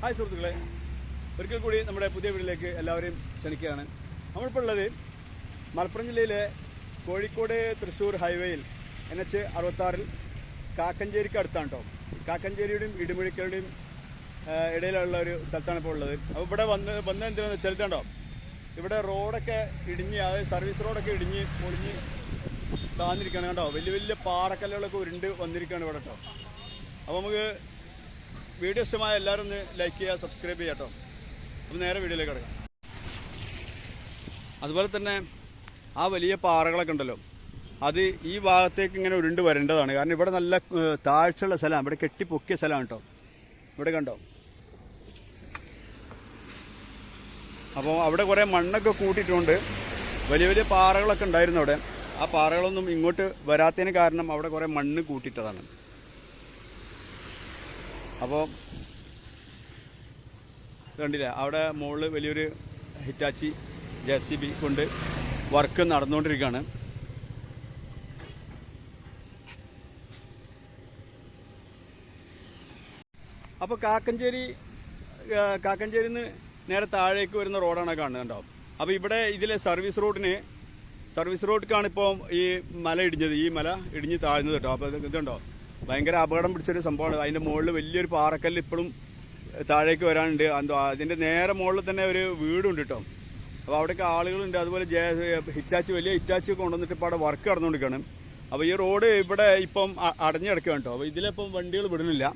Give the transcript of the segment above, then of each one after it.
Hi സുഹൃത്തുക്കളെ. ഒരിക്കൽ കൂടി നമ്മുടെ പുതിയ വീട്ടിലേക്ക് എല്ലാവരെയും ക്ഷണിക്കുകയാണ്. നമ്മളിപ്പോൾ ഉള്ളത് മലപ്പുറം ജില്ലയിലെ കോഴിക്കോട് തൃശ്ശൂർ ഹൈവേയിൽ എൻ എച്ച് അറുപത്താറിൽ കാക്കഞ്ചേരിക്ക് അടുത്താണ് കേട്ടോ കാക്കഞ്ചേരിയുടെയും ഇടിമുഴിക്കലുടെയും ഇടയിലുള്ള ഒരു സ്ഥലത്താണ് ഇപ്പോൾ ഉള്ളത്. അപ്പോൾ ഇവിടെ വന്ന് വന്ന എന്തിനാന്ന് വെച്ചാൽ ഇവിടെ റോഡൊക്കെ ഇടിഞ്ഞ് അതായത് സർവീസ് റോഡൊക്കെ ഇടിഞ്ഞ് പൊളിഞ്ഞ് താന്നിരിക്കുകയാണ് കേട്ടോ വലിയ വലിയ പാറക്കല്ലുകളൊക്കെ ഉരുണ്ട് വന്നിരിക്കുകയാണ് ഇവിടെ കേട്ടോ അപ്പോൾ നമുക്ക് വീഡിയോ ഇഷ്ടമായ എല്ലാവരും ലൈക്ക് ചെയ്യുക സബ്സ്ക്രൈബ് ചെയ്യുക കേട്ടോ. അപ്പോൾ നേരെ വീഡിയോയിലേക്ക് കിടക്കാം. അതുപോലെ തന്നെ ആ വലിയ പാറകളൊക്കെ ഉണ്ടല്ലോ. അത് ഈ ഭാഗത്തേക്ക് ഇങ്ങനെ ഉരുണ്ട് വരേണ്ടതാണ്. കാരണം ഇവിടെ നല്ല താഴ്ചയുള്ള സ്ഥലമാണ്. ഇവിടെ കെട്ടി പൊക്കിയ സ്ഥലമാണ് കേട്ടോ. ഇവിടെ കണ്ടോ? അപ്പോൾ അവിടെ കുറേ മണ്ണൊക്കെ കൂട്ടിയിട്ടുണ്ട്. വലിയ വലിയ പാറകളൊക്കെ ഉണ്ടായിരുന്നു അവിടെ. ആ പാറകളൊന്നും ഇങ്ങോട്ട് വരാത്തതിന് കാരണം അവിടെ കുറേ മണ്ണ് കൂട്ടിയിട്ടതാണ്. അപ്പോൾ കണ്ടില്ല അവിടെ മുകളിൽ വലിയൊരു ഹിറ്റാച്ചി ജെ സി ബി കൊണ്ട് വർക്ക് നടന്നുകൊണ്ടിരിക്കുകയാണ്. അപ്പോൾ കാക്കഞ്ചേരി കാക്കഞ്ചേരി നിന്ന് നേരെ താഴേക്ക് വരുന്ന റോഡാണ് കാണുന്നത് കേട്ടോ അപ്പോൾ ഇവിടെ ഇതിലെ സർവീസ് റോഡിന് സർവീസ് റോഡിലേക്കാണ് ഇപ്പോൾ ഈ മല ഇടിഞ്ഞത് ഈ മല ഇടിഞ്ഞ് താഴ്ന്നത് കേട്ടോ. അപ്പോൾ ഇത് ഇതുണ്ടോ? ഭയങ്കര അപകടം പിടിച്ചൊരു സംഭവമാണ്. അതിന്റെ മുകളിൽ വലിയൊരു പാറക്കല്ല് ഇപ്പോഴും താഴേക്ക് വരാനുണ്ട്. എന്തോ അതിന്റെ നേരെ മുകളിൽ തന്നെ ഒരു വീടുണ്ട് കേട്ടോ അപ്പോൾ അവിടെയൊക്കെ ആളുകളുണ്ട്. അതുപോലെ ജെ ഹിറ്റാച്ച് വലിയ ഹിറ്റാച്ച് കൊണ്ടുവന്നിട്ട് ഇപ്പോൾ അവിടെ വർക്ക് നടന്നുകൊണ്ടിരിക്കുകയാണ്. അപ്പോൾ ഈ റോഡ് ഇവിടെ ഇപ്പം അടഞ്ഞു കിടക്കുകയാണ് കേട്ടോ അപ്പോൾ ഇതിലിപ്പം വണ്ടികൾ വിടുന്നില്ല.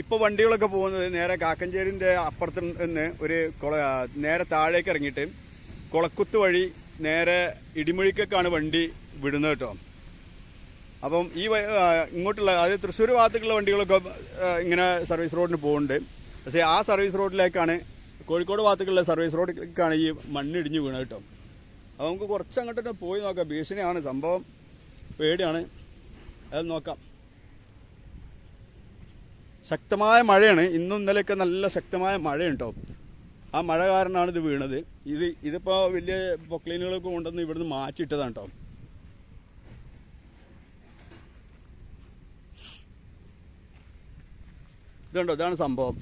ഇപ്പോൾ വണ്ടികളൊക്കെ പോകുന്നത് നേരെ കാക്കഞ്ചേരിന്റെ അപ്പുറത്ത് നിന്ന് ഒരു കുള നേരെ താഴേക്ക് ഇറങ്ങിയിട്ട് കുളക്കുത്ത് വഴി നേരെ ഇടിമുഴിക്കൊക്കെയാണ് വണ്ടി വിടുന്നത് കേട്ടോ അപ്പം ഈ ഇങ്ങോട്ടുള്ള അതായത് തൃശ്ശൂർ ഭാഗത്തേക്കുള്ള വണ്ടികളൊക്കെ ഇങ്ങനെ സർവീസ് റോഡിന് പോകുന്നുണ്ട്. പക്ഷേ ആ സർവീസ് റോഡിലേക്കാണ് കോഴിക്കോട് ഭാഗത്തേക്കുള്ള സർവീസ് റോഡിലേക്കാണ് ഈ മണ്ണിടിഞ്ഞ് വീണത് കേട്ടോ. അപ്പോൾ നമുക്ക് കുറച്ച് അങ്ങോട്ട് പോയി നോക്കാം. ഭീഷണിയാണ് സംഭവം പേടിയാണ്. അത് നോക്കാം. ശക്തമായ മഴയാണ്. ഇന്നും ഇന്നലെയൊക്കെ നല്ല ശക്തമായ മഴയുണ്ടോ ആ മഴ കാരണമാണ് ഇത് വീണത്. ഇത് ഇതിപ്പോൾ വലിയ പൊക്ലീനുകളൊക്കെ കൊണ്ടുവന്ന് ഇവിടുന്ന് മാറ്റിയിട്ടതാണ് കേട്ടോ. ഇതുണ്ടോ? ഇതാണ് സംഭവം.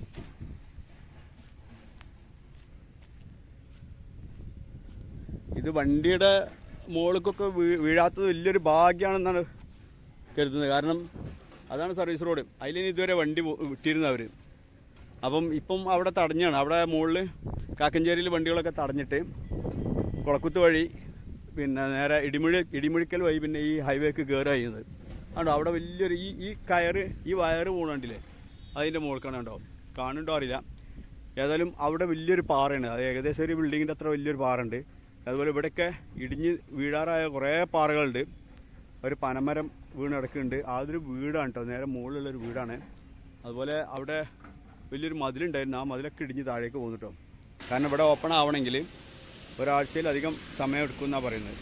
ഇത് വണ്ടിയുടെ മുകൾക്കൊക്കെ വീഴാത്തത് വലിയൊരു ഭാഗ്യമാണെന്നാണ് കരുതുന്നത്. കാരണം അതാണ് സർവീസ് റോഡ്. അതിലിനി ഇതുവരെ വണ്ടി വിട്ടിരുന്നവർ വിട്ടിരുന്നു അപ്പം ഇപ്പം അവിടെ തടഞ്ഞാണ്. അവിടെ മുകളിൽ കാക്കഞ്ചേരിയിൽ വണ്ടികളൊക്കെ തടഞ്ഞിട്ട് കുളക്കുത്ത് വഴി പിന്നെ നേരെ ഇടിമുഴി ഇടിമുഴിക്കൽ വഴി പിന്നെ ഈ ഹൈവേക്ക് കയറുക ചെയ്യുന്നത്. അതുകൊണ്ട് അവിടെ വലിയൊരു ഈ ഈ കയറ് ഈ വയറ് പോകണ്ടില്ലേ അതിന്റെ മുകൾക്കാണ് കണ്ടോ? കാണുന്നുണ്ടോ അറിയില്ല. ഏതായാലും അവിടെ വലിയൊരു പാറയാണ്. അത് ഏകദേശം ഒരു ബിൽഡിങ്ങിന്റെ അത്ര വലിയൊരു പാറയുണ്ട്. അതുപോലെ ഇവിടെയൊക്കെ ഇടിഞ്ഞ് വീഴാറായ കുറേ പാറകളുണ്ട്. ഒരു പനമരം വീണ് കിടക്കുന്നുണ്ട്. അതൊരു വീടാണ് കേട്ടോ. നേരെ മുകളിലുള്ളൊരു വീടാണ്. അതുപോലെ അവിടെ വലിയൊരു മതിലുണ്ടായിരുന്നു. ആ മതിലൊക്കെ ഇടിഞ്ഞ് താഴേക്ക് പോകുന്നു കാരണം ഇവിടെ ഓപ്പൺ ആവണമെങ്കിൽ ഒരാഴ്ചയിലധികം സമയം എടുക്കുമെന്നാണ് പറയുന്നത്.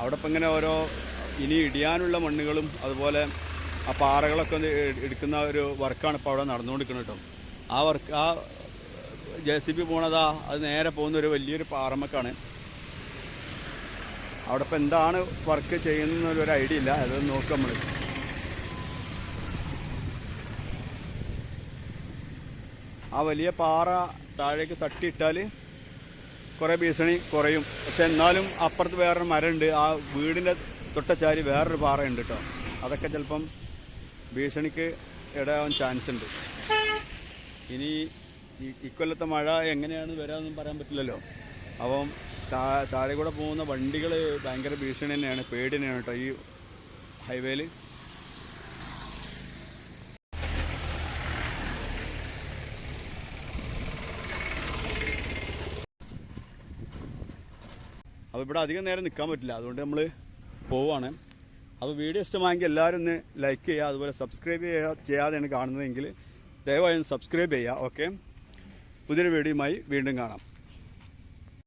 അവിടെ ഇപ്പം ഇങ്ങനെ ഓരോ ഇനി ഇടിയാനുള്ള മണ്ണുകളും അതുപോലെ ആ പാറകളൊക്കെ ഒന്ന് എടുക്കുന്ന ഒരു വർക്കാണ് ഇപ്പോൾ അവിടെ നടന്നുകൊണ്ടിരിക്കുന്നത് കേട്ടോ. ആ വർക്ക് ആ ജെ സി ബി പോണതാ അത് നേരെ പോകുന്ന ഒരു വലിയൊരു പാറമക്കാണ്. അവിടെ ഇപ്പം എന്താണ് വർക്ക് ചെയ്യുന്ന ഒരു ഐഡിയ ഇല്ല അത് നോക്കാം നമ്മൾ ആ വലിയ പാറ താഴേക്ക് തട്ടിയിട്ടാൽ കുറേ ഭീഷണി കുറയും. പക്ഷെ എന്നാലും അപ്പുറത്ത് വേറൊരു മരമുണ്ട്. ആ വീടിന്റെ തൊട്ടച്ചാരി വേറൊരു പാറയുണ്ട് കേട്ടോ. അതൊക്കെ ചിലപ്പം ഭീഷണിക്ക് ഇടയാവാൻ ചാൻസ് ഉണ്ട്. ഇനി ഇക്കൊല്ലത്തെ മഴ എങ്ങനെയാണ് വരാമെന്നും പറയാൻ പറ്റില്ലല്ലോ. അപ്പം താ താഴെ കൂടെ പോകുന്ന വണ്ടികൾ ഭയങ്കര ഭീഷണി തന്നെയാണ് പേടി തന്നെയാണ് കേട്ടോ ഈ ഹൈവേയിൽ അപ്പോൾ ഇവിടെ അധികം നേരം നിൽക്കാൻ പറ്റില്ല. അതുകൊണ്ട് നമ്മൾ പോവുകയാണ് അപ്പോൾ വീഡിയോ ഇഷ്ടമായെങ്കിൽ എല്ലാവരും ഒന്ന് ലൈക്ക് ചെയ്യുക അതുപോലെ സബ്സ്ക്രൈബ് ചെയ്യുക ചെയ്യാതെയാണ് കാണുന്നതെങ്കിൽ ദയവായി ഒന്ന് സബ്സ്ക്രൈബ് ചെയ്യുക ഓക്കെ പുതിയൊരു വീഡിയോയുമായി വീണ്ടും കാണാം.